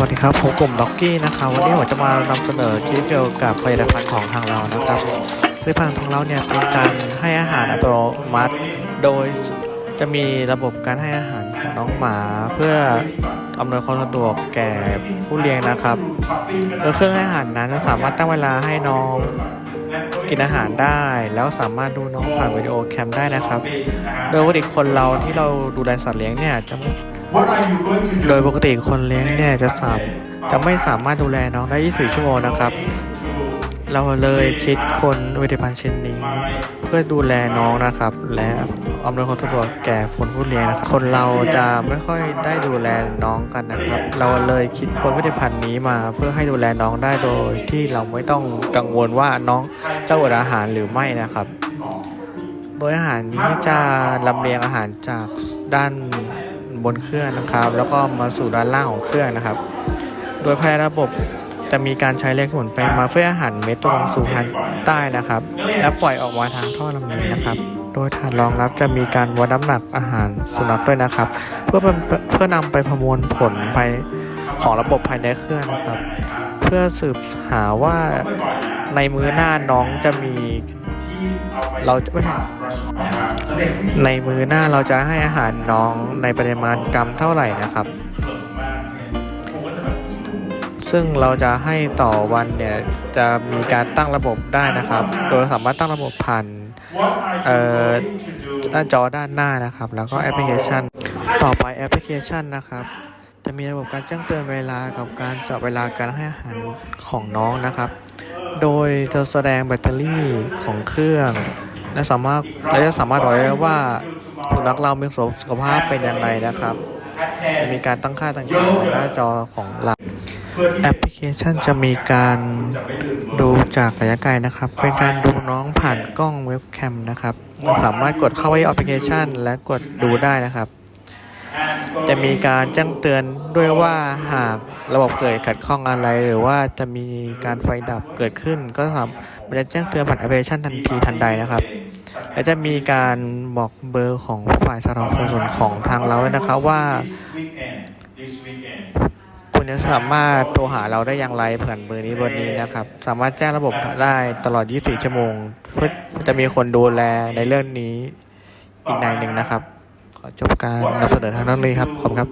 วัสดีครับผมกลุ่มล็อกกี้นะครับวันนี้ผมจะมานำเสนอคลิปเกี่ยวกับผลิตภัณฑ์ของทางเรานะครับผลิตภัณฑ์ของเราเนี่ยเป็นการให้อาหารอัตโนมัติ โดยจะมีระบบการให้อาหารของน้องหมา เพื่ออำนวยความสะดวกแก่ผู้เลี้ยงนะครับโดยเครื่องให้อาหารนั้นจะสามารถตั้งเวลาให้น้อง กินอาหารได้ แล้วสามารถดูน้องผ่านวิดีโอแคมได้นะครับ โดยปกติคนเราที่เราดูแลสัตว์เลี้ยงเนี่ยจะโดยปกติคนเลี้ยงเนี่ยจะสามจะไม่สามารถดูแลน้องได้ 24 ชั่วโมงนะครับ เราเลยคิดคนผลิตภัณฑ์ชิ้นนี้ เพื่อดูแลน้องนะครับ และอำนวยความสะดวกแก่คนผู้เลี้ยงนะครับคนเราจะไม่ค่อยได้ดูแลน้องกันนะครับ เราเลยคิดคนผลิตภัณฑ์นี้มา เพื่อให้ดูแลน้องได้โดย ที่เราไม่ต้องกังวลว่าน้องจะอดอาหารหรือไม่นะครับ โดยอาหารนี้จะลำเลียงอาหารจากด้านบนเครื่องนะครับ แล้วก็มาสู่ด้านล่างของเครื่องนะครับ โดยภายในระบบ จะมีการใช้เล็กหมุนไปมาเพื่ออาหารเม็ดตรงสู่ทางใต้นะครับ และปล่อยออกมาทางท่อลำเลียงนะครับ โดยฐานรองรับจะมีการวัดน้ำหนักอาหารสุนัขด้วยนะครับ เพื่อเพื่อนำไปประมวลผลภายของระบบภายในเครื่องนะครับ เพื่อสืบหาว่าในมือหน้าน้องจะมีเราจะไม่ใช่ในมือหน้าเราจะให้อาหารน้องในปริมาณกรัมเท่าไหร่นะครับ ซึ่งเราจะให้ต่อวันเนี่ยจะมีการตั้งระบบได้นะครับ โดยสามารถตั้งระบบผ่านเอ่อด้านจอด้านหน้านะครับ แล้วก็แอปพลิเคชัน ต่อไปแอปพลิเคชันนะครับ จะมีระบบการแจ้งเตือนเวลากับการเจาะเวลาการให้อาหารของน้องนะครับ โดยจะแสดงแบตเตอรี่ของเครื่อง และสามารถและจะสามารถบอกได้ว่าสุนัขเรามีสุขภาพเป็นยังไงนะครับ จะมีการตั้งค่าต่างๆในหน้าจอของเรา แอปพลิเคชันจะมีการดูจากระยะไกลนะครับ เป็นการดูน้องผ่านกล้องเว็บแคมนะครับ สามารถกดเข้าไปที่แอปพลิเคชัน และกดดูได้นะครับ จะมีการแจ้งเตือนด้วยว่าหากระบบเกิดขัดข้องอะไร หรือว่าจะมีการไฟดับเกิดขึ้น ก็สามมันจะแจ้งเตือนผ่านแอปพลิเคชันทันทีทันใดนะครับและจะมีการบอกเบอร์ของฝ่ายสนับสนุนของทางเราด้วยนะครับว่า คุณจะสามารถโทรหาเราได้อย่างไรผ่านเบอร์นี้เบอร์นี้นะครับ สามารถแจ้งระบบได้ตลอด 24 ชั่วโมงเพื่อจะมีคนดูแลในเรื่องนี้อีกนายหนึ่งนะครับ ขอจบการนำเสนอทางด้านนี้ครับ ขอบคุณครับ